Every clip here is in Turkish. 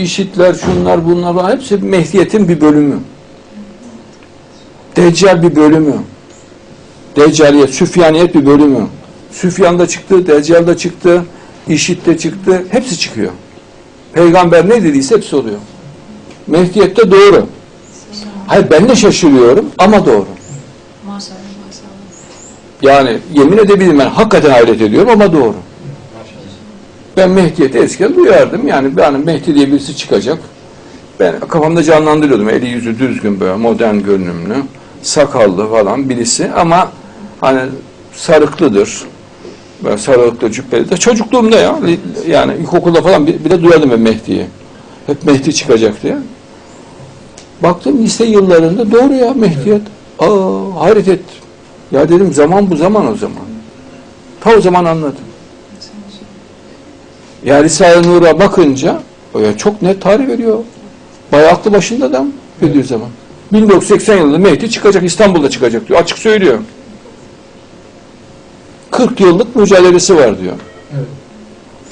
işitler, şunlar bunlar. Hepsi Mehdiyet'in bir bölümü. Deccal bir bölümü. Deccaliyet, Süfyaniyet bir bölümü. Süfyan da çıktı, Deccal da çıktı, İşit de çıktı. Hepsi çıkıyor. Peygamber ne dediyse hepsi oluyor. Mehdiyet de doğru. Hayır ben de şaşırıyorum ama doğru. Maşallah maşallah. Yani yemin edebilirim ben hakikaten hayret ediyorum ama doğru. Ben Mehdiyet'i eskiden duyardım. Yani ben Mehdi diye birisi çıkacak. Ben kafamda canlandırıyordum. Eli yüzü düzgün böyle modern görünümlü, sakallı falan birisi ama hani sarıklıdır. Ben sarıklı cübbeli de çocukluğumda ya yani ilkokulda falan bi- bile duyardım ben Mehdi'yi. Hep Mehdi çıkacak diye. Baktım lise yıllarında doğru ya Mehdiyet. Aa hayret ettim. Ya dedim zaman bu zaman o zaman. Ta o zaman anladım. Ya Risale-i Nur'a bakınca ya çok net tarih veriyor. Bayağı aklı başında adam dediği zaman. 1980 yılında Mehdi çıkacak, İstanbul'da çıkacak diyor. Açık söylüyor. 40 yıllık mücadelesi var diyor. Evet.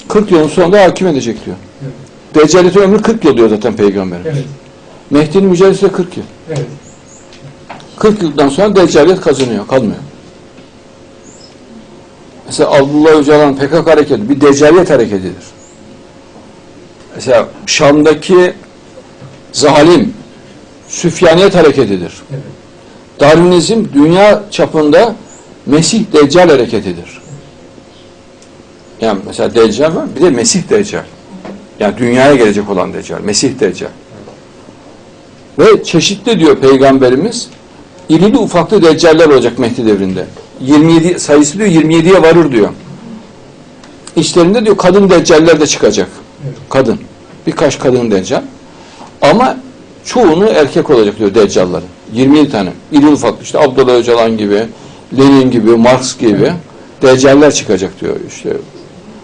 40 yılın sonunda hakim edecek diyor. Evet. Deccaletin ömrü 40 yıl diyor zaten peygamber. Evet. Mehdi'nin mücadelesi de 40 yıl. Evet. 40 yıldan sonra Deccaliyet kazanıyor, kalmıyor. Mesela Abdullah Öcalan PKK hareketi bir Deccaliyet hareketidir. Mesela Şam'daki zalim Süfyaniyet hareketidir. Evet. Darwinizm dünya çapında Mesih Deccal hareketidir. Yani mesela Deccal var, bir de Mesih Deccal. Yani dünyaya gelecek olan Deccal, Mesih Deccal. Ve çeşitli diyor Peygamberimiz, irili ufaklı Deccaller olacak Mehdi devrinde. 27 sayısı diyor 27'ye varır diyor. İçlerinde diyor kadın Deccaller de çıkacak. Evet. Kadın. Birkaç kadın Deccal. Ama çoğunu erkek olacak diyor Deccalların. 27 tane. İri ufaklı işte Abdullah Öcalan gibi, Lenin gibi, Marx gibi Deccaller çıkacak diyor işte.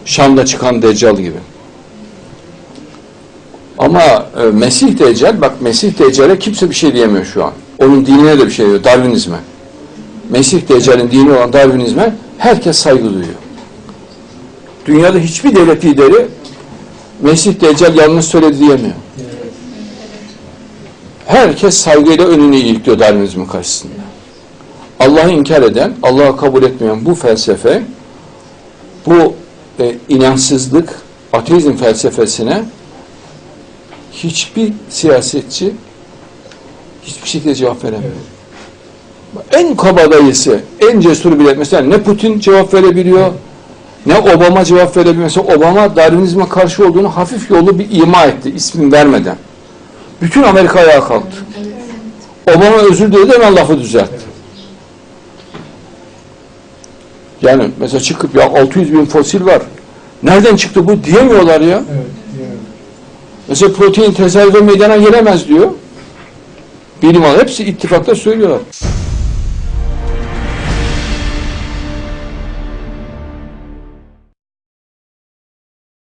Şam'da çıkan Deccal gibi. Ama e, Mesih Deccal, bak Mesih Deccal'e kimse bir şey diyemiyor şu an. Onun dinine de bir şey diyor, Darwinizme. Mesih Deccal'in dini olan Darwinizme herkes saygı duyuyor. Dünyada hiçbir devlet lideri Mesih Deccal yanlış söyledi diyemiyor. Herkes saygıyla önünü eğikliyor Darwinizmin karşısında. Allah'ı inkar eden, Allah'ı kabul etmeyen bu felsefe, bu e, inançsızlık, ateizm felsefesine hiçbir siyasetçi hiçbir şekilde cevap veremiyor. En kabadayısı, en cesuru bile mesela ne Putin cevap verebiliyor, ne Obama cevap verebiliyor. Mesela Obama Darwinizme karşı olduğunu hafif yolu bir ima etti, ismini vermeden. Bütün Amerika ayağa kalktı. Obama özür diledi hemen lafı düzeltti. Yani mesela çıkıp ya 600 bin fosil var. Nereden çıktı bu diyemiyorlar ya. Evet. Mesela protein tesadüfen meydana gelemez diyor. Bilim hepsi ittifakta söylüyorlar.